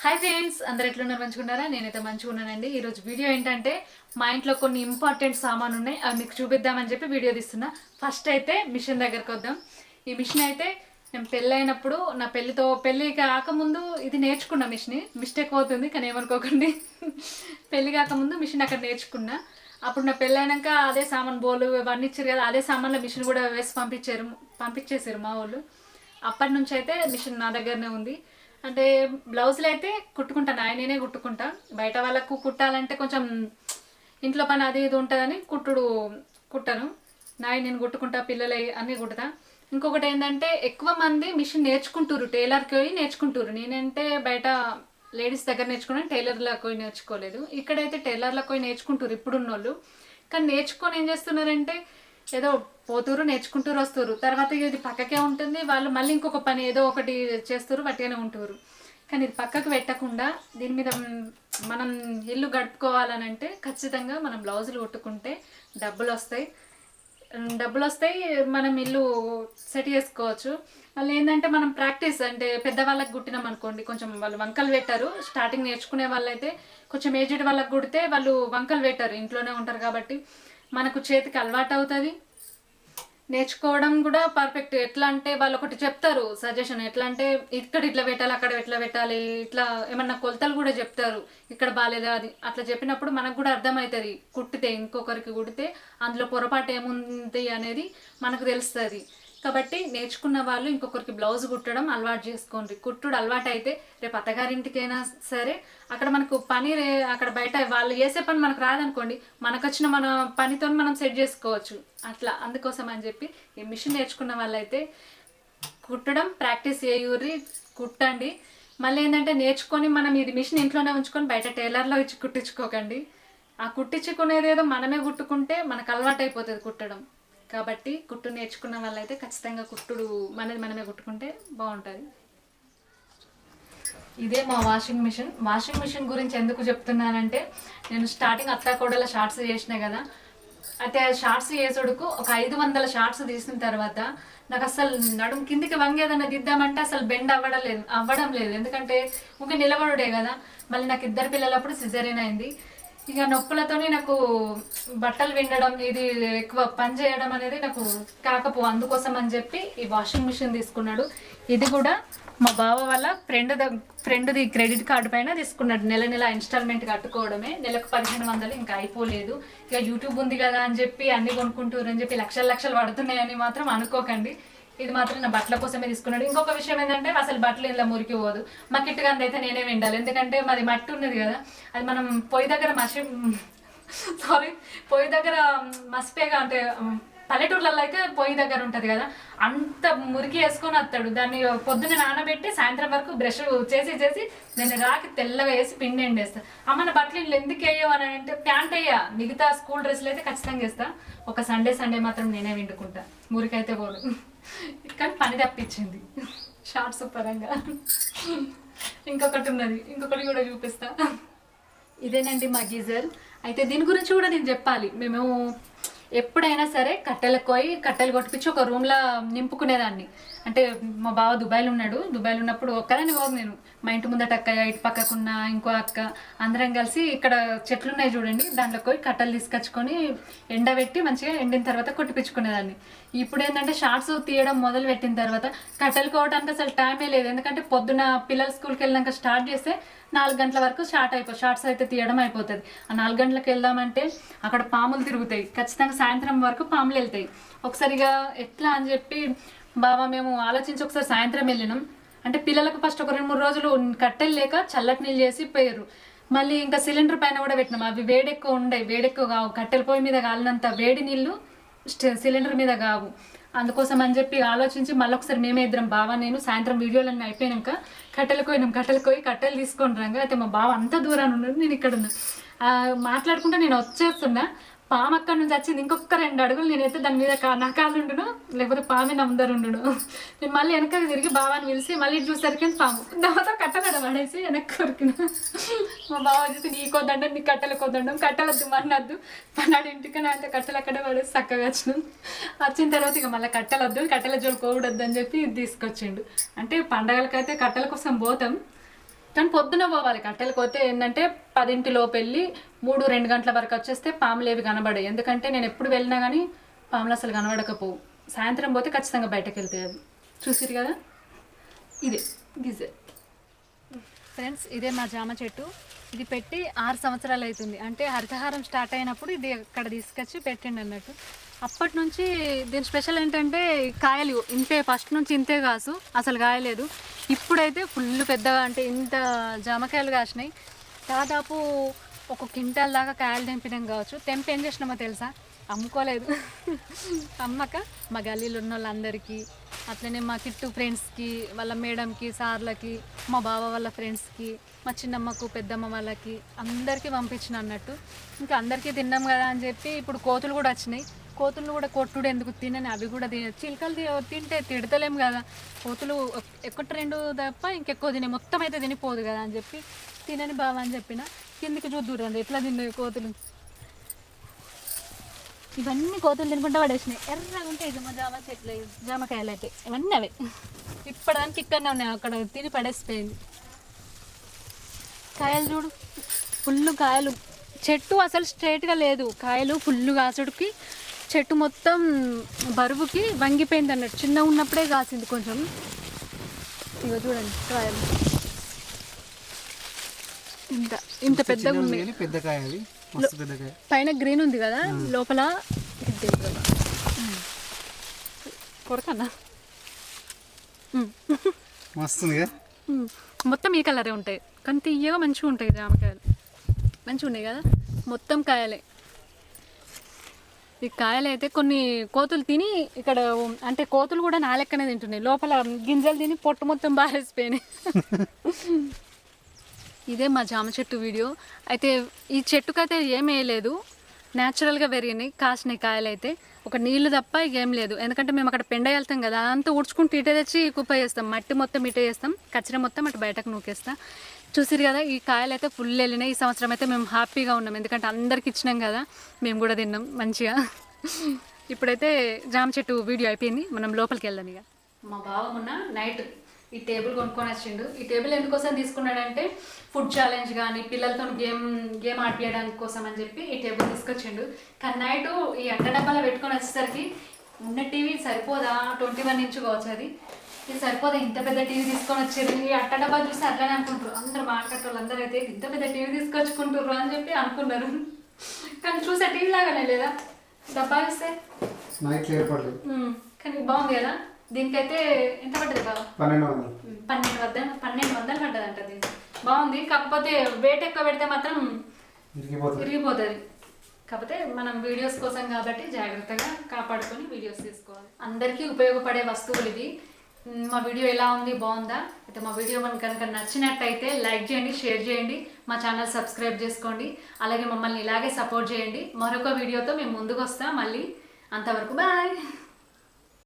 Hi friends అందరు ఎట్లున్నారు మంచుకున్నారా నేనైతే మంచిగా ఉన్నానండి ఈరోజు వీడియో ఏంటంటే మా ఇంట్లో కొన్ని ఇంపార్టెంట్ సామాన్ ఉన్నాయి అవి మీకు చూపిద్దామని చెప్పి వీడియో తీస్తున్నా. ఫస్ట్ అయితే మిషన్ దగ్గరకు వద్దాం. ఈ మిషన్ అయితే నేను పెళ్ళి అయినప్పుడు నా పెళ్ళితో పెళ్ళి కాకముందు ఇది నేర్చుకున్న మిషన్. మిస్టేక్ అవుతుంది కానీ ఏమనుకోకండి. పెళ్ళి కాకముందు మిషన్ అక్కడ నేర్చుకున్నా. అప్పుడు నా పెళ్ళైనాక అదే సామాన్ బోలు ఇవన్నీ ఇచ్చారు కదా అదే సామాన్లో మిషన్ కూడా వేసి పంపించారు పంపించేసారు మా వాళ్ళు. అప్పటి నుంచి అయితే మిషన్ నా దగ్గరనే ఉంది. అంటే బ్లౌజులు అయితే కుట్టుకుంటాను ఆయననే కుట్టుకుంటా. బయట వాళ్ళకు కుట్టాలంటే కొంచెం ఇంట్లో పని అది ఇది ఉంటుందని కుట్టుడు కుట్టను. నాయి నేను కుట్టుకుంటా పిల్లలు అన్నీ కుట్టుతా. ఇంకొకటి ఏంటంటే ఎక్కువ మంది మిషన్ నేర్చుకుంటారు టైలర్కి పోయి నేర్చుకుంటారు నేనంటే బయట లేడీస్ దగ్గర నేర్చుకున్నాను టైలర్లకు పోయి నేర్చుకోలేదు. ఇక్కడైతే టైలర్లకు పోయి నేర్చుకుంటారు ఇప్పుడున్న వాళ్ళు కానీ నేర్చుకొని ఏం చేస్తున్నారంటే ఏదో పోతురు నేర్చుకుంటూరు వస్తారు. తర్వాత ఇది పక్కకే ఉంటుంది. వాళ్ళు మళ్ళీ ఇంకొక పని ఏదో ఒకటి చేస్తారు వట్టిగానే ఉంటారు. కానీ ఇది పక్కకు పెట్టకుండా దీని మీద మనం ఇల్లు గడుపుకోవాలని అంటే ఖచ్చితంగా మనం బ్లౌజులు కుట్టుకుంటే డబ్బులు వస్తాయి డబ్బులు వస్తాయి మనం ఇల్లు సెట్ చేసుకోవచ్చు. మళ్ళీ ఏంటంటే మనం ప్రాక్టీస్ అంటే పెద్దవాళ్ళకి కుట్టినాం అనుకోండి కొంచెం వాళ్ళు వంకలు పెట్టారు. స్టార్టింగ్ నేర్చుకునే వాళ్ళైతే కొంచెం ఏజ్డ్ వాళ్ళకి కుడితే వాళ్ళు వంకలు పెట్టారు. ఇంట్లోనే ఉంటారు కాబట్టి మనకు చేతికి అలవాటు అవుతుంది. నేర్చుకోవడం కూడా పర్ఫెక్ట్ ఎట్లా అంటే వాళ్ళు ఒకటి చెప్తారు సజెషన్ ఎట్లా అంటే ఇక్కడ ఇట్లా పెట్టాలి అక్కడ ఎట్లా పెట్టాలి ఇట్లా ఏమన్నా కొలతలు కూడా చెప్తారు. ఇక్కడ బాగాలేదా అది. అట్లా చెప్పినప్పుడు మనకు కూడా అర్థమవుతుంది. కుట్టితే ఇంకొకరికి కుడితే అందులో పొరపాటు ఏముంది అనేది మనకు తెలుస్తుంది. కాబట్టి నేర్చుకున్న వాళ్ళు ఇంకొకరికి బ్లౌజ్ కుట్టడం అలవాటు చేసుకోండి. కుట్టుడు అలవాటు అయితే రేపు అత్తగారింటికైనా సరే అక్కడ మనకు పని రే- అక్కడ బయట వాళ్ళు చేసే పని మనకు రాదనుకోండి మనకు వచ్చిన మన పనితో మనం సెట్ చేసుకోవచ్చు. అట్లా అందుకోసం అని చెప్పి ఈ మిషన్ నేర్చుకున్న వాళ్ళైతే కుట్టడం ప్రాక్టీస్ చేయూరి కుట్టండి. మళ్ళీ ఏంటంటే నేర్చుకొని మనం ఇది మిషన్ ఇంట్లోనే ఉంచుకొని బయట టైలర్లో ఇచ్చి కుట్టించుకోకండి. ఆ కుట్టించుకునేది ఏదో మనమే కుట్టుకుంటే మనకు అలవాటు అయిపోతుంది కుట్టడం. కాబట్టి కుట్టు నేర్చుకున్న వాళ్ళైతే ఖచ్చితంగా కుట్టుడు మనది మనమే కుట్టుకుంటే బాగుంటుంది. ఇదే మా వాషింగ్ మిషన్ వాషింగ్ మిషన్ గురించి ఎందుకు చెప్తున్నానంటే నేను స్టార్టింగ్ అత్తా కోడల షార్ట్స్ చేసిన కదా అయితే ఆ షార్ట్స్ వేసుడుకు ఒక ఐదు వందల షార్ట్స్ తీసిన తర్వాత నాకు అసలు నడుము కిందికి వంగి ఏదైనా దిద్దామంటే అసలు బెండ్ అవ్వడం లేదు అవ్వడం లేదు. ఎందుకంటే ఊకే నిలబడుడే కదా. మళ్ళీ నాకు ఇద్దరు పిల్లలప్పుడు సిజరీన్ అయింది. ఇక నొప్పులతోనే నాకు బట్టలు విండడం ఇది ఎక్కువ పని చేయడం అనేది నాకు కాకపో అందుకోసం అని చెప్పి ఈ వాషింగ్ మిషన్ తీసుకున్నాడు. ఇది కూడా మా బావ వాళ్ళ ఫ్రెండ్ ఫ్రెండ్ది క్రెడిట్ కార్డు పైన తీసుకున్నాడు. నెల నెల ఇన్స్టాల్మెంట్ కట్టుకోవడమే. నెలకు పదిహేను వందలు ఇంకా అయిపోలేదు. ఇక యూట్యూబ్ ఉంది కదా అని చెప్పి అన్ని కొనుక్కుంటారు అని చెప్పి లక్షలు లక్షలు పడుతున్నాయని మాత్రం అనుకోకండి. ఇది మాత్రం నా బట్టల కోసమే తీసుకున్నాడు. ఇంకొక విషయం ఏంటంటే అసలు బట్టలు ఇలా మురికి పోదు. మా కిట్టుగాంది అయితే నేనే విండాలి. ఎందుకంటే మాది మట్టి ఉన్నది కదా. అది మనం పొయ్యి దగ్గర మసి సారీ పొయ్యి దగ్గర మసిపేగా అంటే పల్లెటూర్లలో అయితే పొయ్యి దగ్గర ఉంటుంది కదా. అంత మురికి వేసుకొని వస్తాడు. దాన్ని పొద్దున్న నానబెట్టి సాయంత్రం వరకు బ్రష్ చేసి చేసి దాన్ని రాకి తెల్లగా వేసి పిండి ఎండేస్తా. అమ్మ నా బట్టలు ఇల్లు ఎందుకు వేయవు అని అంటే ప్యాంట్ అయ్యా మిగతా స్కూల్ డ్రెస్సులు అయితే ఖచ్చితంగా వేస్తా. ఒక సండే సండే మాత్రం నేనే విండుకుంటా మురికైతే పోదు. కానీ పని తప్పించింది. షార్ట్స్ పరంగా. ఇంకొకటి ఉన్నది. ఇంకొకటి కూడా చూపిస్తా. ఇదేనండి మా గీజర్. అయితే దీని గురించి కూడా నేను చెప్పాలి. మేము ఎప్పుడైనా సరే కట్టెలకు పోయి కట్టెలు కొట్టిపించి ఒక రూమ్లో నింపుకునేదాన్ని. అంటే మా బావ దుబాయ్లో ఉన్నాడు. దుబాయ్లో ఉన్నప్పుడు ఒక్కదాన్ని పోదు నేను. మా ఇంటి ముందట అక్క ఇటు పక్కకున్న ఇంకో అక్క అందరం కలిసి ఇక్కడ చెట్లు ఉన్నాయి చూడండి. దాంట్లో పోయి కట్టెలు తీసుకొచ్చుకొని ఎండబెట్టి మంచిగా ఎండిన తర్వాత కొట్టిపించుకునేదాన్ని ఇప్పుడు ఏంటంటే షార్ట్స్ తీయడం మొదలు పెట్టిన తర్వాత కట్టెలు కోవడానికి అసలు టైమే లేదు. ఎందుకంటే పొద్దున పిల్లలు స్కూల్కి వెళ్ళినాక స్టార్ట్ చేస్తే నాలుగు గంటల వరకు షార్ట్ అయిపో షార్ట్స్ అయితే తీయడం అయిపోతుంది. ఆ నాలుగు గంటలకు వెళ్దామంటే అక్కడ పాములు తిరుగుతాయి. ఖచ్చితంగా సాయంత్రం వరకు పాములు వెళ్తాయి. ఒకసారిగా ఎట్లా అని చెప్పి బాబా మేము ఆలోచించి ఒకసారి సాయంత్రం వెళ్ళినాం. అంటే పిల్లలకు ఫస్ట్ ఒక రెండు మూడు రోజులు కట్టెలు లేక చల్లటి నీళ్ళు చేసి పోయారు. మళ్ళీ ఇంకా సిలిండర్ పైన కూడా పెట్టినాం. అవి వేడెక్కువ ఉండే వేడెక్కువ కావు. కట్టెల పొయ్యి మీద కాలినంత వేడి నీళ్ళు సిలిండర్ మీద కావు. అందుకోసం అని చెప్పి ఆలోచించి మళ్ళీ ఒకసారి మేమే ఇద్దరం బావ నేను సాయంత్రం వీడియోలన్నీ అయిపోయినాక కట్టెలకు పోయినాం కట్టెలకు పోయి కట్టెలు తీసుకొని రంగా అయితే మా బావ అంత దూరాన్ని ఉన్నాడు నేను ఇక్కడ ఉన్నా. ఆ, మాట్లాడుకుంటే నేను వచ్చేస్తున్నా. పాము అక్కడ నుంచి వచ్చింది. ఇంకొక రెండు అడుగులు నేనైతే దాని మీద కా- నా కాలు ఉండును. లేకపోతే పామే నా ఉండును. నేను మళ్ళీ వెనక తిరిగి బావాని పిలిచి మళ్ళీ చూసరికి పాము. దాంతో కట్టగడ పడేసి వెనక్కి కొరికిన. మా బావ వచ్చేసి నీ కొద్దండం నీ కట్టెల కొద్దండం కట్టలొద్దు మన్నద్దు పన్నాడు ఇంటికి నా అంటే కట్టెలు అక్కడే పడేసి చక్కగా వచ్చినాం. వచ్చిన తర్వాత ఇక మళ్ళీ కట్టెలొద్దు కట్టెల జోలు పోవడద్దు అని చెప్పి తీసుకొచ్చిండు. అంటే పండగలకైతే కట్టెల కోసం పోతాం. కానీ పొద్దున పోవాలి కట్టెలు. పోతే ఏంటంటే పదింటిలోపు వెళ్ళి మూడు రెండు గంటల వరకు వచ్చేస్తే పాములు ఏవి కనబడాయి ఎందుకంటే నేను ఎప్పుడు వెళ్ళినా కానీ పాములు అసలు కనబడకపోవు. సాయంత్రం పోతే ఖచ్చితంగా బయటకు వెళ్తాయి అవి. చూసిరు కదా? ఇదే గిజే ఫ్రెండ్స్ ఇదే మా జామ చెట్టు. ఇది పెట్టి ఆరు సంవత్సరాలు అవుతుంది. అంటే హరితహారం స్టార్ట్ అయినప్పుడు ఇది అక్కడ తీసుకొచ్చి పెట్టండి అన్నట్టు. అప్పటి నుంచి దీని స్పెషల్ ఏంటంటే కాయలు. ఇంతే ఫస్ట్ నుంచి ఇంతే కాసు. అసలు కాయలేదు. ఇప్పుడైతే ఫుల్ పెద్దగా అంటే ఇంత జామకాయలు కాసినాయి. దాదాపు ఒక క్వింటాల్ దాకా కాయలు తెంపినాం కావచ్చు. తెంపి ఏం చేసినామో తెలుసా? అమ్ముకోలేదు. అమ్మక మా గల్లీలో ఉన్న వాళ్ళందరికీ అట్లనే మా కిట్టు ఫ్రెండ్స్కి వాళ్ళ మేడంకి సార్లకి మా బావ వాళ్ళ ఫ్రెండ్స్కి మా చిన్నమ్మకు పెద్దమ్మ వాళ్ళకి అందరికీ పంపించిన అన్నట్టు. ఇంకా అందరికీ తిన్నాం కదా అని చెప్పి ఇప్పుడు కోతులు కూడా వచ్చినాయి. కోతులు కూడా కొట్టుడు ఎందుకు తినని? అవి కూడా తిన చిలుకలు తింటే తిడతలేం కదా. కోతులు ఒకటి రెండు తప్ప ఇంకెక్కువ తినే మొత్తం అయితే తినిపోదు కదా అని చెప్పి తినని బావ అని చెప్పిన. కిందికి చూద్దురండి ఎట్లా తిన్నాయి కోతులు. ఇవన్నీ కోతులు తినుకుంటా పడేసినాయి. ఎర్రగా ఉంటాయి జమ జామ చెట్లు జామకాయలు అయితే. ఇవన్నీ అవే. ఇప్పటిదానికి ఇక్కడనే ఉన్నాయి. అక్కడ తిని పడేసిపోయింది. కాయలు చూడు. ఫుల్ కాయలు. చెట్టు అసలు స్ట్రైట్గా లేదు. కాయలు ఫుల్ కాసుడికి చెట్టు మొత్తం బరువుకి వంగిపోయింది అన్నట్టు. చిన్న ఉన్నప్పుడే కాసింది కొంచెం. ఇగో చూడండి కాయలు. ఇంత ఇంత పెద్దగా ఉంది పెద్ద కాయ అది. మస్తు పెద్ద కాయ. పైన గ్రీన్ ఉంది కదా లోపల కొరకన్నా. మొత్తం ఈ కలరే ఉంటాయి. కానీ తీయగా మంచిగా ఉంటాయి జామకాయలు. మంచిగా ఉన్నాయి కదా మొత్తం కాయలే. ఈ కాయలు అయితే కొన్ని కోతులు తిని ఇక్కడ అంటే కోతులు కూడా నా లెక్కనే తింటున్నాయి. లోపల గింజలు తిని పొట్టు మొత్తం బారేసిపోయినాయి ఇదే మా జామ చెట్టు వీడియో. అయితే ఈ చెట్టుకైతే ఏం వేయలేదు. న్యాచురల్గా పెరిగినాయి కాసినాయి కాయలు అయితే. ఒక నీళ్ళు తప్ప ఇక ఏం లేదు. ఎందుకంటే మేము అక్కడ పెండ వెళ్తాం కదా అంతా ఉడ్చుకుంటూ ఇటే తెచ్చి కుప్ప చేస్తాం. మట్టి మొత్తం ఇటే చేస్తాం. కచ్చర మొత్తం అటు బయటకు నూకేస్తాం. చూసిరు కదా ఈ కాయలు అయితే ఫుల్ వెళ్ళినాయి. ఈ సంవత్సరం అయితే మేము హ్యాపీగా ఉన్నాం. ఎందుకంటే అందరికి ఇచ్చినాం కదా మేము కూడా తిన్నాం మంచిగా. ఇప్పుడైతే జామ చెట్టు వీడియో అయిపోయింది. మనం లోపలికి వెళ్దాం ఇక. మా బావ మొన్న నైట్ ఈ టేబుల్ కొనుక్కొని వచ్చిండు. ఈ టేబుల్ ఎందుకోసం తీసుకున్నాడంటే ఫుడ్ ఛాలెంజ్ కానీ పిల్లలతో గేమ్ గేమ్ ఆడిపించడానికి కోసం అని చెప్పి ఈ టేబుల్ తీసుకొచ్చిండు. కానీ నైట్ ఈ అడ్డ డబ్బాలో పెట్టుకొని వచ్చేసరికి ఉన్న టీవీ సరిపోదా? ట్వంటీ వన్ ఇంచ్ కావచ్చు అది. ఇది సరిపోదా ఇంత పెద్ద టీవీ తీసుకొని వచ్చారు. ఈ అట్ట డబ్బా చూసి అట్లనే అనుకుంటారు. అందరు మార్కెట్ వాళ్ళందరూ అయితే ఇంత పెద్ద టీవీ తీసుకొచ్చుకుంటారు అని చెప్పి అనుకున్నారు. కానీ చూసే టీవీ లాగానే లేదా? డబ్బా ఉమ్, కానీ బాగుంది కదా? దీనికైతే ఎంత పడ్డది బాబా పన్నెండు వందలు. పన్నెండు వద్ద పన్నెండు వందలు పడ్డదంట దీనికి. బాగుంది. కాకపోతే వెయిట్ ఎక్కువ పెడితే మాత్రం విరిగిపోతుంది. కాకపోతే మనం వీడియోస్ కోసం కాబట్టి జాగ్రత్తగా కాపాడుకొని వీడియోస్ తీసుకోవాలి. అందరికీ ఉపయోగపడే వస్తువులు ఇవి. మా వీడియో ఎలా ఉంది బాగుందా? అయితే మా వీడియో మనకు కనుక నచ్చినట్టయితే లైక్ చేయండి షేర్ చేయండి మా ఛానల్ సబ్స్క్రైబ్ చేసుకోండి అలాగే మమ్మల్ని ఇలాగే సపోర్ట్ చేయండి. మరొక వీడియోతో మేము ముందుకు వస్తాం. మళ్ళీ అంతవరకు బాయ్.